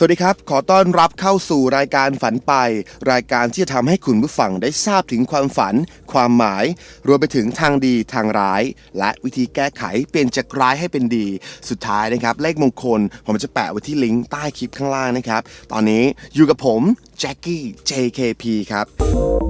สวัสดีครับ ขอต้อนรับเข้าสู่รายการฝันไป รายการที่จะทำให้คุณผู้ฟังได้ทราบถึงความฝัน ความหมาย รวมไปถึงทางดีทางร้าย และวิธีแก้ไขเปลี่ยนจากร้ายให้เป็นดี สุดท้ายนะครับ เลขมงคล ผมจะแปะไว้ที่ลิงก์ใต้คลิปข้างล่างนะครับ ตอนนี้อยู่กับผมแจ็คกี้ JKP ครับ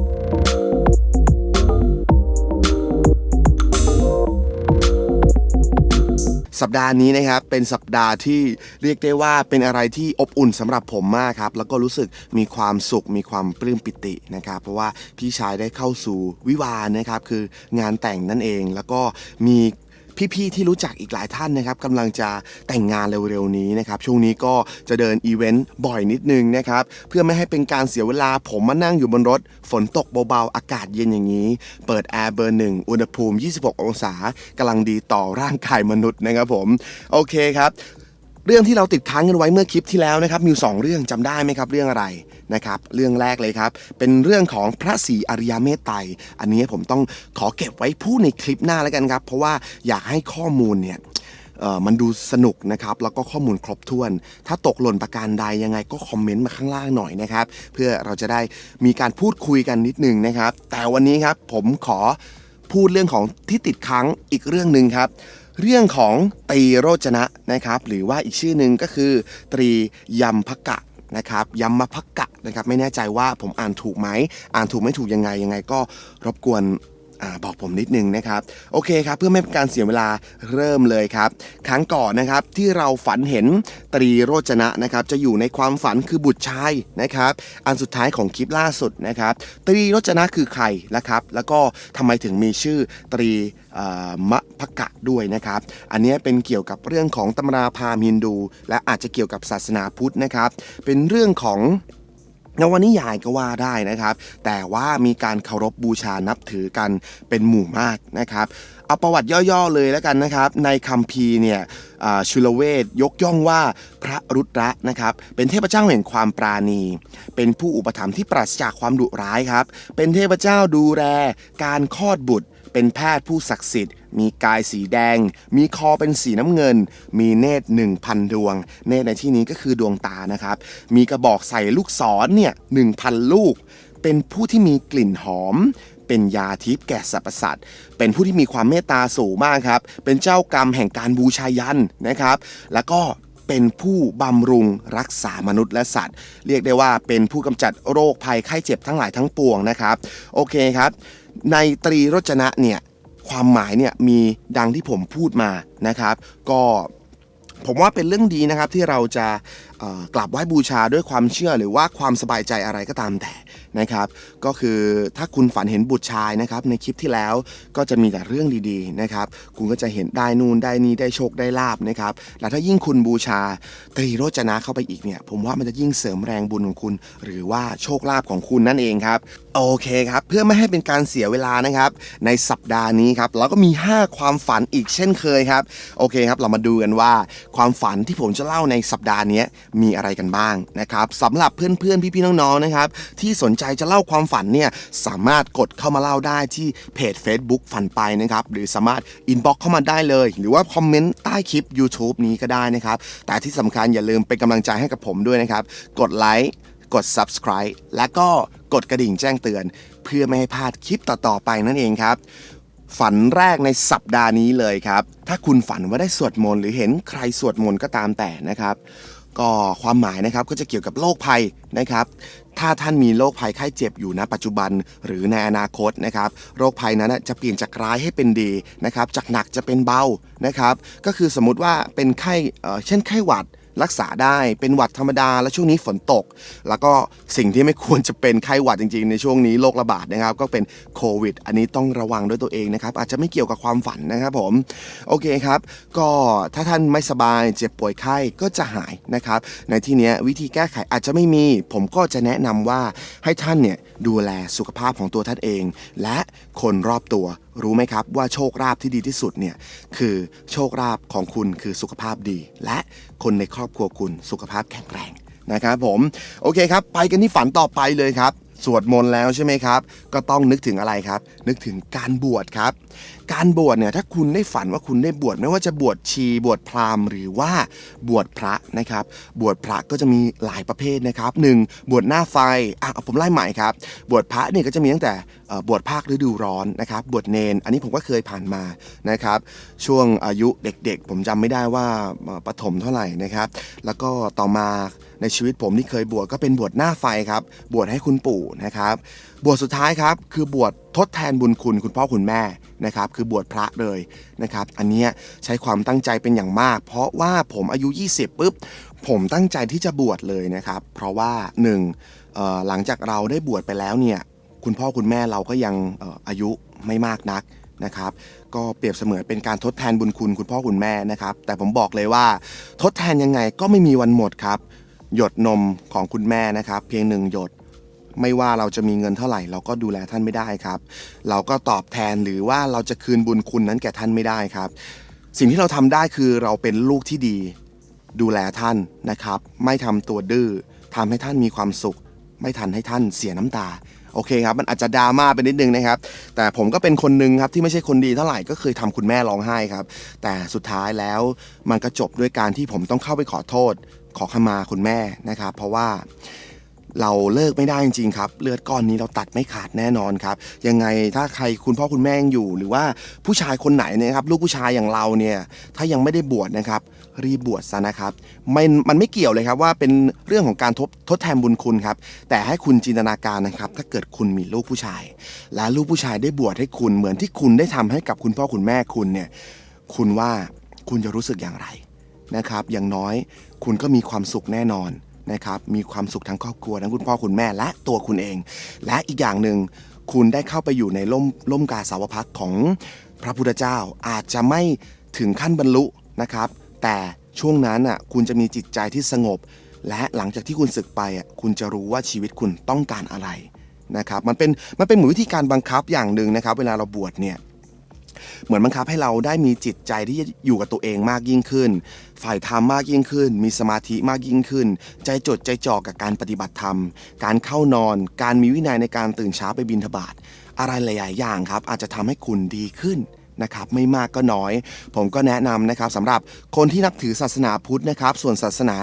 สัปดาห์นี้นะครับเป็นสัปดาห์ที่เรียกได้ว่าเป็นอะไรที่อบอุ่นสำหรับผมมากครับ แล้วก็รู้สึกมีความสุขมีความปลื้มปิตินะครับ เพราะว่าพี่ชายได้เข้าสู่วิวาห์นะครับคืองานแต่งนั่นเอง แล้วก็มี พี่ๆที่รู้จักอีกหลายท่านนะครับกำลังจะแต่งงานเร็วๆนี้นะครับช่วงนี้ก็จะเดินอีเวนต์บ่อยนิดนึงนะครับเพื่อไม่ให้เป็นการเสียเวลาผมมานั่งอยู่บนรถ ฝนตกเบาๆ อากาศเย็นอย่างนี้ เปิดแอร์เบอร์หนึ่งอุณหภูมิ 26 องศากำลังดีต่อร่างกายมนุษย์นะครับผมโอเคครับ เรื่องที่เราติดค้างกันไว้เมื่อคลิปที่แล้วนะครับมีสองเรื่องจำได้ไหมครับเรื่องอะไรนะครับเรื่องแรกเลยครับ เป็นเรื่องของพระศรีอริยเมตไตรอันนี้ผมต้องขอเก็บไว้พูดในคลิปหน้าแล้วกันครับ เพราะว่าอยากให้ข้อมูลเนี่ยมันดูสนุกนะครับ แล้วก็ข้อมูลครบถ้วน ถ้าตกหล่นประการใดยังไงก็คอมเมนต์มาข้างล่างหน่อยนะครับ เพื่อเราจะได้มีการพูดคุยกันนิดนึงนะครับ แต่วันนี้ครับผมขอพูดเรื่องของที่ติดค้างอีกเรื่องหนึ่งครับ เรื่องของตรีโรจนะนะครับหรือว่าอีกชื่อหนึ่งก็คือ ตรียัมพกะนะครับยัมมพกะนะครับไม่แน่ใจว่าผมอ่านถูกไหมอ่านถูกไม่ถูกยังไงยังไงก็รบกวน อบอกผมนิดนึงนะครับ โอเคครับ เพื่อไม่เป็นการเสียเวลาเริ่มเลยครับ ครั้งก่อนนะครับที่เราฝันเห็นตรีโรจนะนะครับ จะอยู่ในความฝันคือบุตรชายนะครับ อันสุดท้ายของคลิปล่าสุดนะครับ ตรีโรจนะคือใครนะครับ แล้วก็ทำไมถึงมีชื่อตรีมะพะกะด้วยนะครับ อันนี้เป็นเกี่ยวกับเรื่องของตำราพราหมณ์ฮินดู และอาจจะเกี่ยวกับศาสนาพุทธนะครับ เป็นเรื่องของ นวนิยายก็ว่าได้นะครับ แต่ว่ามีการเคารพบูชานับถือกันเป็นหมู่มากนะครับ เอาประวัติย่อๆเลยแล้วกันนะครับ ในคัมภีร์เนี่ยชุลเวทยกย่องว่าพระรุตระนะครับ เป็นเทพเจ้าแห่งความปราณี เป็นผู้อุปถัมภ์ที่ปราศจากความดุร้ายครับ เป็นเทพเจ้าดูแลการคลอดบุตร เป็นแพทย์ผู้ศักดิ์สิทธิ์ มีกายสีแดง มีคอเป็นสีน้ำเงิน มีเนตร1,000 ดวง เนตรในที่นี้ก็คือดวงตานะครับ มีกระบอกใส่ลูกศรเนี่ย1,000 ลูก เป็นผู้ที่มีกลิ่นหอม เป็นยาทิพย์แก่สรรพสัตว์ เป็นผู้ที่มีความเมตตาสูงมากครับ เป็นเจ้ากรรมแห่งการบูชายันนะครับ แล้วก็เป็นผู้บำรุงรักษามนุษย์และสัตว์ เรียกได้ว่าเป็นผู้กำจัดโรคภัยไข้เจ็บทั้งหลายทั้งปวงนะครับ โอเคครับ ในตรีรจนะเนี่ย ความหมายเนี่ยมีดังที่ผมพูดมานะครับ ก็ ผมว่าเป็นเรื่องดีนะครับที่เราจะกราบไหว้บูชาด้วยความเชื่อหรือว่าความสบายใจอะไรก็ตามแต่นะครับ ก็คือถ้าคุณฝันเห็นบุตรชายนะครับ ในคลิปที่แล้วก็จะมีแต่เรื่องดีๆนะครับ คุณก็จะเห็นได้นู่นได้นี่ได้โชคได้ลาบนะครับแล้วถ้ายิ่งคุณบูชาตรีโรจนะเข้าไปอีกเนี่ย ผมว่ามันจะยิ่งเสริมแรงบุญของคุณ หรือว่าโชคลาภของคุณนั่นเองครับโอเคครับ เพื่อไม่ให้เป็นการเสียเวลานะครับ ในสัปดาห์นี้ครับเราก็มี 5 ความฝันอีกเช่นเคยครับ โอเคครับ เรามาดูกันว่าความฝันที่ผมจะเล่าในสัปดาห์นี้มีอะไรกันบ้างนะครับสำหรับเพื่อนๆ พี่ๆ น้องๆ นะครับ ที่สนใจจะเล่าความฝันเนี่ยสามารถกดเข้ามาเล่าได้ที่เพจ Facebook ฝันไปนะครับ หรือสามารถอินบ็อกเข้ามาได้เลย หรือว่าคอมเมนต์ใต้คลิป YouTube นี้ก็ได้นะครับ แต่ที่สำคัญอย่าลืมเป็นกำลังใจให้กับผมด้วยนะครับ กดไลค์กด Subscribe และก็กดกระดิ่งแจ้งเตือน เพื่อไม่ให้พลาดคลิปต่อๆไปนั่นเองครับ ฝันแรกในสัปดาห์นี้เลยครับ ถ้าคุณฝันว่าได้สวดมนต์หรือเห็นใครสวดมนต์ก็ตามแต่นะครับ ก็ความหมายนะครับก็จะเกี่ยวกับโรคภัยนะครับ ถ้าท่านมีโรคภัยไข้เจ็บอยู่ณปัจจุบันหรือในอนาคตนะครับโรคภัยนั้นจะเปลี่ยนจากร้ายให้เป็นดีนะครับ จากหนักจะเป็นเบานะครับ ก็คือสมมติว่าเป็นไข้เช่นไข้หวัด รักษาได้เป็นหวัดธรรมดา และช่วงนี้ฝนตก แล้วก็สิ่งที่ไม่ควรจะเป็นไข้หวัดจริงๆ ในช่วงนี้โรคระบาดนะครับ ก็เป็นโควิด อันนี้ต้องระวังด้วยตัวเองนะครับ อาจจะไม่เกี่ยวกับความฝันนะครับผม โอเคครับ ก็ถ้าท่านไม่สบายเจ็บป่วยไข้ก็จะหายนะครับ ในที่นี้วิธีแก้ไขอาจจะไม่มี ผมก็จะแนะนำว่าให้ท่านเนี่ยดูแลสุขภาพของตัวท่านเอง และคนรอบตัว รู้ไหมครับว่าโชคลาภที่ดีที่สุดเนี่ยคือโชคลาภของคุณคือสุขภาพดี และคนในครอบครัวคุณสุขภาพแข็งแรงนะครับผมโอเคครับ ไปกันที่ฝันต่อไปเลยครับ สวดมนต์แล้วใช่ไหมครับ ก็ต้องนึกถึงอะไรครับ นึกถึงการบวชครับ การบวชเนี่ยถ้าคุณได้ฝันว่าคุณได้บวชไม่ว่าจะบวชชีบวชพราหมณ์หรือว่าบวชพระนะครับ บวชพระก็จะมีหลายประเภทนะครับหนึ่งบวชหน้าไฟอะเอาผมไล่ใหม่ครับ บวชพระเนี่ยก็จะมีตั้งแต่บวชภาคฤดูร้อนนะครับ บวชเนน อันนี้ผมก็เคยผ่านมานะครับ ช่วงอายุเด็กๆ ผมจำไม่ได้ว่าประถมเท่าไหร่นะครับ แล้วก็ต่อมาในชีวิตผมที่เคยบวชก็เป็นบวชหน้าไฟครับ บวชให้คุณปู่นะครับ บวชสุดท้ายครับ คือบวชทดแทนบุญคุณคุณพ่อคุณแม่นะครับคือบวชพระเลยนะครับ อันนี้ใช้ความตั้งใจเป็นอย่างมาก เพราะว่าผมอายุ 20ปุ๊บผมตั้งใจที่จะบวชเลยนะครับ เพราะว่าหนึ่งหลังจากเราได้บวชไปแล้วเนี่ยคุณพ่อคุณแม่เราก็ยังอออายุไม่มากนักนะครับ ก็เปรียบเสมือนเป็นการทดแทนบุญคุณคุณพ่อคุณแม่นะครับ แต่ผมบอกเลยว่าทดแทนยังไงก็ไม่มีวันหมดครับ หยดนมของคุณแม่นะครับ เพียงหนึ่งหยด ไม่ว่าเราจะมีเงินเท่าไหร่ เราก็ดูแลท่านไม่ได้ครับ เราก็ตอบแทนหรือว่าเราจะคืนบุญคุณนั้นแก่ท่านไม่ได้ครับ สิ่งที่เราทำได้คือเราเป็นลูกที่ดี ดูแลท่านนะครับ ไม่ทำตัวดื้อทำให้ท่านมีความสุข ไม่ทันให้ท่านเสียน้ำตาโอเคครับมันอาจจะดราม่าไปนิดนึงนะครับ แต่ผมก็เป็นคนหนึ่งครับที่ไม่ใช่คนดีเท่าไหร่ก็เคยทำคุณแม่ร้องไห้ครับ แต่สุดท้ายแล้วมันก็จบด้วยการที่ผมต้องเข้าไปขอโทษ ขอขมาคุณแม่นะครับ เพราะว่า เราเลิกไม่ได้จริงๆครับ เลือดก้อนนี้เราตัดไม่ขาดแน่นอนครับ ยังไงถ้าใครคุณพ่อคุณแม่ยังอยู่ หรือว่าผู้ชายคนไหนเนยนะครับ ลูกผู้ชายอย่างเราเนี่ยถ้ายังไม่ได้บวชนะครับ รีบบวชซะนะครับไม่มันไม่เกี่ยวเลยครับว่าเป็นเรื่องของการทบทดแทนบุญคุณครับ แต่ให้คุณจินตนาการนะครับ ถ้าเกิดคุณมีลูกผู้ชาย และลูกผู้ชายได้บวชให้คุณเหมือนที่คุณได้ทำให้กับคุณพ่อคุณแม่คุณเนี่ยคุณว่าคุณจะรู้สึกอย่างไรนะครับ อย่างน้อยคุณก็มีความสุขแน่นอน นะครับมีความสุขทั้งครอบครัวทั้งคุณพ่อคุณแม่และตัวคุณเอง และอีกอย่างหนึ่งคุณได้เข้าไปอยู่ในร่มร่มกาสาวพักของพระพุทธเจ้าอาจจะไม่ถึงขั้นบรรลุนะครับ แต่ช่วงนั้นอะคุณจะมีจิตใจที่สงบ และหลังจากที่คุณศึกไปอะคุณจะรู้ว่าชีวิตคุณต้องการอะไรนะครับมันเป็นมันเป็นเหมือนวิธีการบังคับอย่างหนึ่งนะครับ เวลาเราบวชเนี่ย เหมือนบังคับให้เราได้มีจิตใจที่จะอยู่กับตัวเองมากยิ่งขึ้น ฝ่ายธรรมมากยิ่งขึ้น มีสมาธิมากยิ่งขึ้น ใจจดใจจ่อกับการปฏิบัติธรรม การเข้านอน การมีวินัยในการตื่นเช้าไปบิณฑบาต อะไรหลาย ๆ อย่างครับ อาจจะทำให้คุณดีขึ้นนะครับไม่มากก็น้อย ผมก็แนะนำนะครับสำหรับคนที่นับถือศาสนาพุทธนะครับ ส่วนศาสนา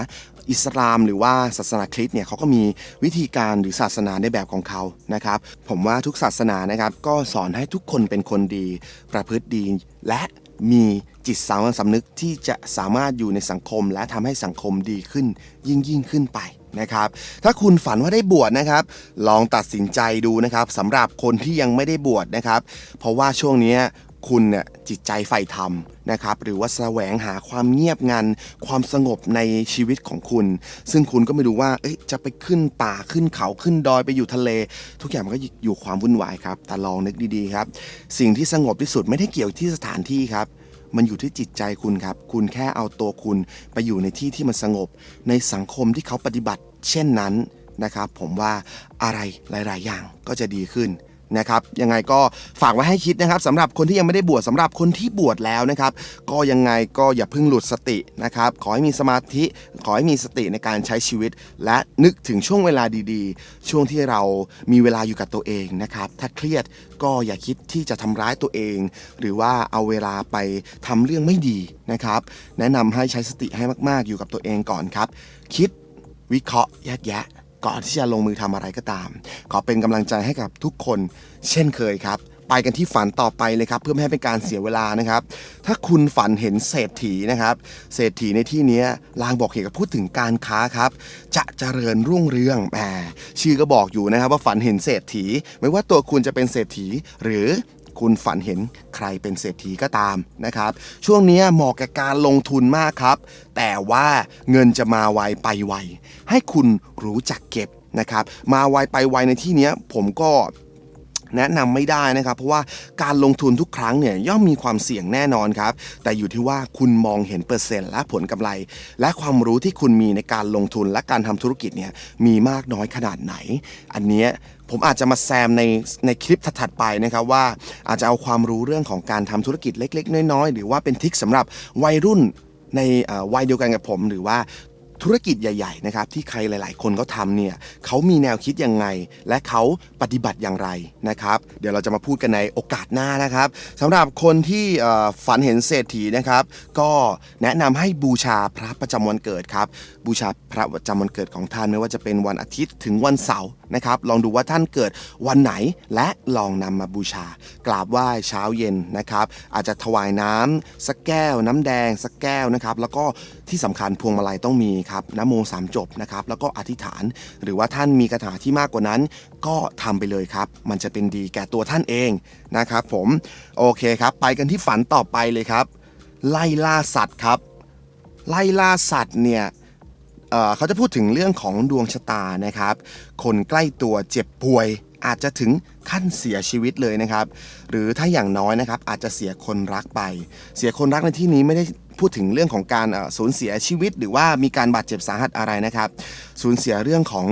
อิสลามหรือว่าศาสนาคริสต์เนี่ยเขาก็มีวิธีการหรือศาสนาในแบบของเขานะครับ ผมว่าทุกศาสนานะครับก็สอนให้ทุกคนเป็นคนดี ประพฤติดีและมีจิตสามัญสำนึกที่จะสามารถอยู่ในสังคม และทำให้สังคมดีขึ้นยิ่งยิ่งขึ้นไปนะครับ ถ้าคุณฝันว่าได้บวชนะครับ ลองตัดสินใจดูนะครับสำหรับคนที่ยังไม่ได้บวชนะครับ เพราะว่าช่วงนี้ คุณเนี่ยจิตใจใฝ่ธรรมนะครับหรือว่าแสวงหาความเงียบงัน ความสงบในชีวิตของคุณ ซึ่งคุณก็ไม่รู้ว่าจะไปขึ้นป่าขึ้นเขาขึ้นดอยไปอยู่ทะเล ทุกอย่างมันก็อยู่ความวุ่นวายครับแต่ลองนึกดีๆครับ สิ่งที่สงบที่สุดไม่ได้เกี่ยวที่สถานที่ครับมันอยู่ที่จิตใจคุณครับ คุณแค่เอาตัวคุณไปอยู่ในที่ที่มันสงบ ในสังคมที่เขาปฏิบัติ เช่นนั้นนะครับ ผมว่าอะไรหลาย ๆ อย่างก็จะดีขึ้น นะครับยังไงก็ฝากไว้ให้คิดนะครับสำหรับคนที่ยังไม่ได้บวชสำหรับคนที่บวชแล้วนะครับ ก็ยังไงก็อย่าเพิ่งหลุดสตินะครับ ขอให้มีสมาธิ ขอให้มีสติในการใช้ชีวิต และนึกถึงช่วงเวลาดีๆ ช่วงที่เรามีเวลาอยู่กับตัวเองนะครับ ถ้าเครียดก็อย่าคิดที่จะทำร้ายตัวเอง หรือว่าเอาเวลาไปทำเรื่องไม่ดีนะครับ แนะนำให้ใช้สติให้มากๆอยู่กับตัวเองก่อนครับ คิดวิเคราะห์แยกแยะ ก่อนที่จะลงมือทำอะไรก็ตาม ขอเป็นกำลังใจให้กับทุกคน เช่นเคยครับ ไปกันที่ฝันต่อไปเลยครับ เพื่อไม่ให้เป็นการเสียเวลานะครับ ถ้าคุณฝันเห็นเศรษฐีนะครับ เศรษฐีในที่เนี้ยลางบอกเหตุกับพูดถึงการค้าครับ จะเจริญรุ่งเรืองแหมชื่อก็บอกอยู่นะครับว่าฝันเห็นเศรษฐี ไม่ว่าตัวคุณจะเป็นเศรษฐีหรือ คุณฝันเห็นใครเป็นเศรษฐีก็ตามนะครับ ช่วงนี้เหมาะกับการลงทุนมากครับ แต่ว่าเงินจะมาไวไปไว ให้คุณรู้จักเก็บนะครับ มาไวไปไวในที่นี้ผมก็แนะนำไม่ได้นะครับ เพราะว่าการลงทุนทุกครั้งเนี่ยย่อมมีความเสี่ยงแน่นอนครับ แต่อยู่ที่ว่าคุณมองเห็นเปอร์เซ็นต์และผลกำไร และความรู้ที่คุณมีในการลงทุนและการทำธุรกิจเนี่ยมีมากน้อยขนาดไหน อันเนี้ย ผมอาจจะมาแซมในในคลิปถัดๆไปนะครับว่าอาจจะเอาความรู้เรื่องของการทำธุรกิจเล็ก ๆ น้อยๆ หรือว่าเป็นทริคสำหรับวัยรุ่นในวัยเดียวกันกับผม หรือว่าธุรกิจใหญ่ ๆ นะครับ ที่ใครหลาย ๆ คนเขาทำเนี่ยเขามีแนวคิดยังไง และเขาปฏิบัติอย่างไรนะครับ เดี๋ยวเราจะมาพูดกันในโอกาสหน้านะครับสำหรับคนที่ฝันเห็นเศรษฐีนะครับ ก็แนะนำให้บูชาพระประจำวันเกิดครับ บูชาพระประจำวันเกิดของท่านไม่ว่าจะเป็นวันอาทิตย์ถึงวันเสาร์ นะครับ ลองดูว่าท่านเกิดวันไหนและลองนำมาบูชากราบไหว้เช้าเย็นนะครับ อาจจะถวายน้ำสักแก้ว น้ำแดง สักแก้วนะครับ แล้วก็ที่สำคัญพวงมาลัยต้องมีครับนโมสามจบนะครับ แล้วก็อธิษฐาน หรือว่าท่านมีคาถาที่มากกว่านั้น ก็ทำไปเลยครับ มันจะเป็นดีแก่ตัวท่านเองนะครับ ผมโอเคครับ ไปกันที่ฝันต่อไปเลยครับ ไล่ล่าสัตว์ครับ ไล่ล่าสัตว์เนี่ย เขาจะพูดถึงเรื่องของดวงชะตานะครับ คนใกล้ตัวเจ็บป่วยอาจจะถึงขั้นเสียชีวิตเลยนะครับ หรือถ้าอย่างน้อยนะครับอาจจะเสียคนรักไป เสียคนรักในที่นี้ไม่ได้พูดถึงเรื่องของการสูญเสียชีวิต หรือว่ามีการบาดเจ็บสาหัสอะไรนะครับ สูญเสียเรื่องของ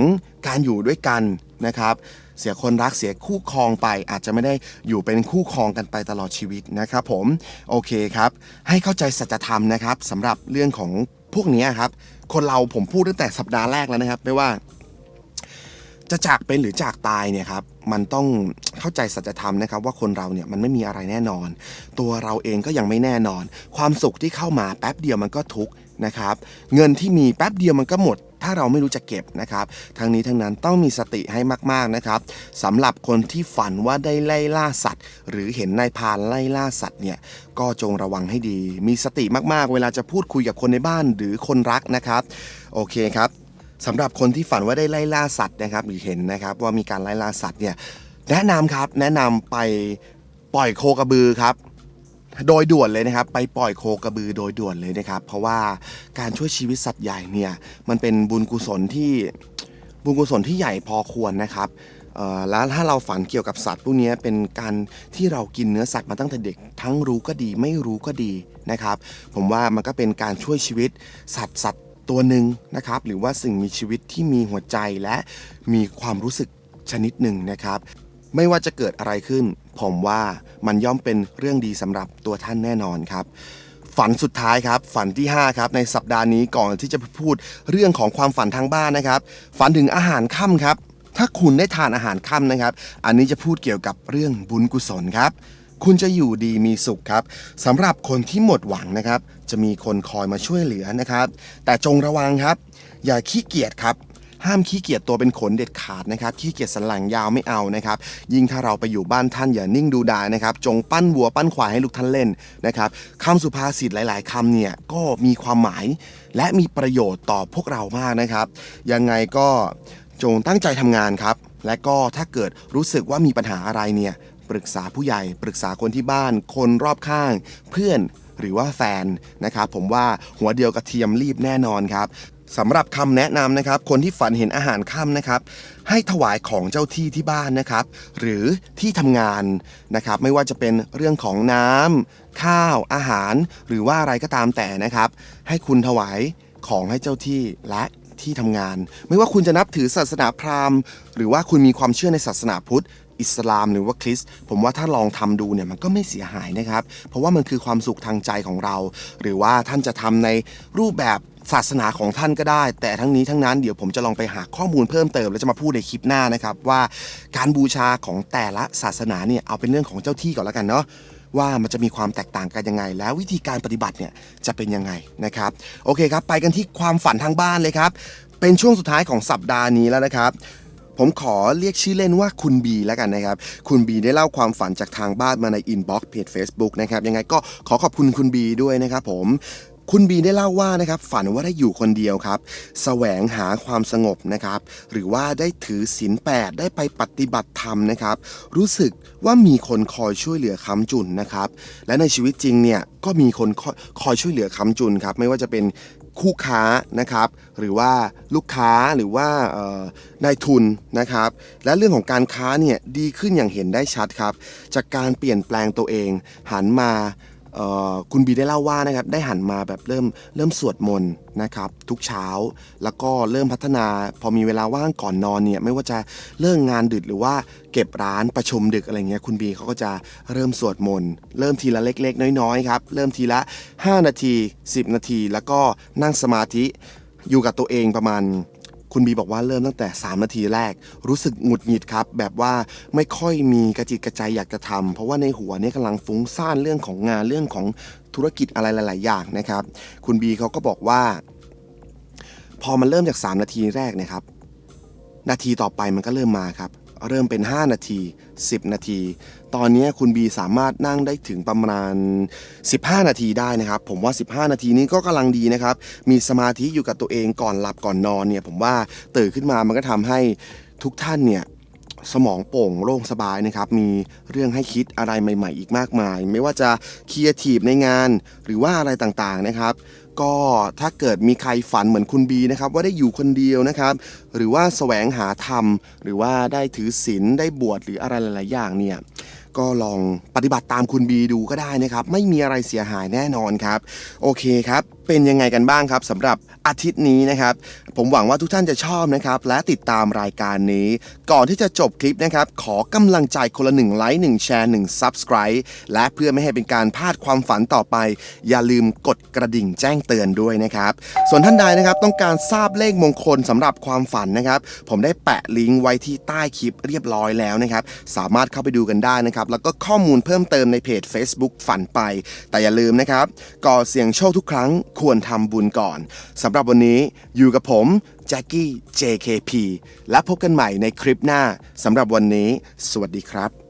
การอยู่ด้วยกันนะครับ เสียคนรักเสียคู่ครองไป อาจจะไม่ได้อยู่เป็นคู่ครองกันไปตลอดชีวิตนะครับ ผมโอเคครับ ให้เข้าใจสัจธรรมนะครับสำหรับเรื่องของ พวกนี้ครับ คนเราผมพูดตั้งแต่สัปดาห์แรกแล้วนะครับ ไม่ว่า จะจากเป็นหรือจากตายเนี่ยครับมันต้องเข้าใจสัจธรรมนะครับว่าคนเราเนี่ยมันไม่มีอะไรแน่นอน ตัวเราเองก็ยังไม่แน่นอน ความสุขที่เข้ามาแป๊บเดียวมันก็ทุกข์นะครับเงินที่มีแป๊บเดียวมันก็หมด ถ้าเราไม่รู้จะเก็บนะครับทั้งนี้ทั้งนั้นต้องมีสติให้มากๆนะครับสำหรับคนที่ฝันว่าได้ไล่ล่าสัตว์ หรือเห็นนายพานไล่ล่าสัตว์เนี่ยก็จงระวังให้ดี มีสติมากๆ เวลาจะพูดคุยกับคนในบ้านหรือคนรักนะครับ โอเคครับ สำหรับคนที่ฝันว่าได้ไล่ล่าสัตว์นะครับหรือเห็นนะครับว่ามีการไล่ล่าสัตว์เนี่ยแนะนำครับแนะนำไปปล่อยโคกระบือครับ โดยด่วนเลยนะครับ ไปปล่อยโคกระบือโดยด่วนเลยนะครับ เพราะว่าการช่วยชีวิตสัตว์ใหญ่เนี่ยมันเป็นบุญกุศลที่บุญกุศลที่ใหญ่พอควรนะครับแล้วถ้าเราฝันเกี่ยวกับสัตว์พวกนี้เป็นการที่เรากินเนื้อสัตว์มาตั้งแต่เด็ก ทั้งรู้ก็ดีไม่รู้ก็ดีนะครับ ผมว่ามันก็เป็นการช่วยชีวิตสัตว์สัตว์ ตัวหนึ่งนะครับ หรือว่าสิ่งมีชีวิตที่มีหัวใจและมีความรู้สึกชนิดหนึ่งนะครับ ไม่ว่าจะเกิดอะไรขึ้น ผมว่ามันย่อมเป็นเรื่องดีสำหรับตัวท่านแน่นอนครับฝันสุดท้ายครับ ฝันที่ 5 ครับ ในสัปดาห์นี้ก่อนที่จะพูดเรื่องของความฝันทางบ้านนะครับ ฝันถึงอาหารค่ำครับ ถ้าคุณได้ทานอาหารค่ำนะครับ อันนี้จะพูดเกี่ยวกับเรื่องบุญกุศลครับ คุณจะอยู่ดีมีสุขครับสำหรับคนที่หมดหวังนะครับจะมีคนคอยมาช่วยเหลือนะครับ แต่จงระวังครับ อย่าขี้เกียจครับ ห้ามขี้เกียจตัวเป็นขนเด็ดขาดนะครับขี้เกียจสันหลังยาวไม่เอานะครับ ยิ่งถ้าเราไปอยู่บ้านท่านอย่านิ่งดูดายนะครับ จงปั้นวัวปั้นควายให้ลูกท่านเล่นนะครับคำสุภาษิตหลาย ๆคำเนี่ยก็มีความหมายและมีประโยชน์ต่อพวกเรามากนะครับ ยังไงก็จงตั้งใจทำงานครับ และก็ถ้าเกิดรู้สึกว่ามีปัญหาอะไรเนี่ยปรึกษาผู้ใหญ่ ปรึกษาคนที่บ้าน คนรอบข้าง เพื่อน หรือว่าแฟนนะครับผมว่าหัวเดียวกระเทียมรีบแน่นอนครับสำหรับคำแนะนำนะครับ คนที่ฝันเห็นอาหารค่ำนะครับ ให้ถวายของเจ้าที่ที่บ้านนะครับ หรือที่ทำงานนะครับ ไม่ว่าจะเป็นเรื่องของน้ำข้าวอาหาร หรือว่าอะไรก็ตามแต่นะครับ ให้คุณถวายของให้เจ้าที่และที่ทำงาน ไม่ว่าคุณจะนับถือศาสนาพราหมณ์ หรือว่าคุณมีความเชื่อในศาสนาพุทธ อิสลามหรือว่าคริสต์ผมว่าถ้าลองทำดูเนี่ยมันก็ไม่เสียหายนะครับ เพราะว่ามันคือความสุขทางใจของเรา หรือว่าท่านจะทำในรูปแบบศาสนาของท่านก็ได้ แต่ทั้งนี้ทั้งนั้นเดี๋ยวผมจะลองไปหาข้อมูลเพิ่มเติม แล้วจะมาพูดในคลิปหน้านะครับว่าการบูชาของแต่ละศาสนาเนี่ยเอาเป็นเรื่องของเจ้าที่ก่อนแล้วกันเนาะว่ามันจะมีความแตกต่างกันยังไง แล้ววิธีการปฏิบัติเนี่ยจะเป็นยังไงนะครับ โอเคครับ ไปกันที่ความฝันทางบ้านเลยครับ เป็นช่วงสุดท้ายของสัปดาห์นี้แล้วนะครับ ผมขอเรียกชื่อเล่นว่าคุณบีแล้วกันนะครับ คุณบีได้เล่าความฝันจากทางบ้านมาในอินบ็อกซ์เพจ Facebook นะครับ ยังไงก็ขอขอบคุณคุณบีด้วยนะครับผมคุณบีได้เล่าว่านะครับฝันว่าได้อยู่คนเดียวครับแสวงหาความสงบนะครับ หรือว่าได้ถือศีลแปดได้ไปปฏิบัติธรรมนะครับ รู้สึกว่ามีคนคอยช่วยเหลือค้ำจุนนะครับ และในชีวิตจริงเนี่ยก็มีคนคอยคอยช่วยเหลือค้ำจุนครับ ไม่ว่าจะเป็น คู่ค้านะครับ หรือว่าลูกค้าหรือว่านายทุนนะครับ และเรื่องของการค้าเนี่ยดีขึ้นอย่างเห็นได้ชัดครับ จากการเปลี่ยนแปลงตัวเองหันมา คุณบีได้เล่าว่านะครับได้หันมาแบบเริ่มเริ่มสวดมนต์นะครับทุกเช้า แล้วก็เริ่มพัฒนาพอมีเวลาว่างก่อนนอนเนี่ยไม่ว่าจะเลิกงานดึกหรือว่าเก็บร้านประชุมดึกอะไรเงี้ยคุณบีเขาก็จะเริ่มสวดมนต์เริ่มทีละเล็ก ๆ น้อยๆครับเริ่มทีละ 5 นาที 10 นาที แล้วก็นั่งสมาธิอยู่กับตัวเองประมาณ คุณบีบอกว่าเริ่มตั้งแต่ 3 นาทีแรก รู้สึกหงุดหงิดครับ แบบว่าไม่ค่อยมีกระจิตกระใจอยากจะทำเพราะว่าในหัวเนี่ยกำลังฟุ้งซ่านเรื่องของงานเรื่องของธุรกิจอะไรหลาย ๆ อย่างนะครับ คุณบีเขาก็บอกว่า พอมันเริ่มจาก 3 นาทีแรกเนะครับ นาทีต่อไปมันก็เริ่มมาครับ เริ่มเป็น 5 นาที 10 นาที ตอนนี้คุณบีสามารถนั่งได้ถึงประมาณ 15 นาทีได้นะครับ ผมว่า 15 นาทีนี้ก็กำลังดีนะครับ มีสมาธิอยู่กับตัวเองก่อนหลับก่อนนอนเนี่ย ผมว่าตื่นขึ้นมามันก็ทำให้ทุกท่านเนี่ยสมองโป่งโล่งสบายนะครับ มีเรื่องให้คิดอะไรใหม่ ๆ อีกมากมาย ไม่ว่าจะครีเอทีฟในงานหรือว่าอะไรต่างๆนะครับ ก็ถ้าเกิดมีใครฝันเหมือนคุณบีนะครับว่าได้อยู่คนเดียวนะครับ หรือว่าแสวงหาธรรม หรือว่าได้ถือศีลได้บวชหรืออะไรหลาย ๆ อย่างเนี่ยก็ลองปฏิบัติตามคุณบีดูก็ได้นะครับ ไม่มีอะไรเสียหายแน่นอนครับ โอเคครับ เป็นยังไงกันบ้างครับสำหรับอาทิตย์นี้นะครับ ผมหวังว่าทุกท่านจะชอบนะครับ และติดตามรายการนี้ ก่อนที่จะจบคลิปนะครับ ขอกำลังใจคนละหนึ่งไลค์หนึ่งแชร์หนึ่ง Subscribe และเพื่อไม่ให้เป็นการพลาดความฝันต่อไป อย่าลืมกดกระดิ่งแจ้งเตือนด้วยนะครับ ส่วนท่านใดนะครับต้องการทราบเลขมงคลสำหรับความฝันนะครับ ผมได้แปะลิงก์ไว้ที่ใต้คลิปเรียบร้อยแล้วนะครับ สามารถเข้าไปดูกันได้นะครับแล้วก็ข้อมูลเพิ่มเติมในเพจ Facebook ฝันไป แต่อย่าลืมนะครับก่อเสี่ยงโชคทุกครั้งควรทำบุญก่อนสำหรับวันนี้อยู่กับผมแจ็คกี้ JKP และพบกันใหม่ในคลิปหน้าสำหรับวันนี้ สวัสดีครับ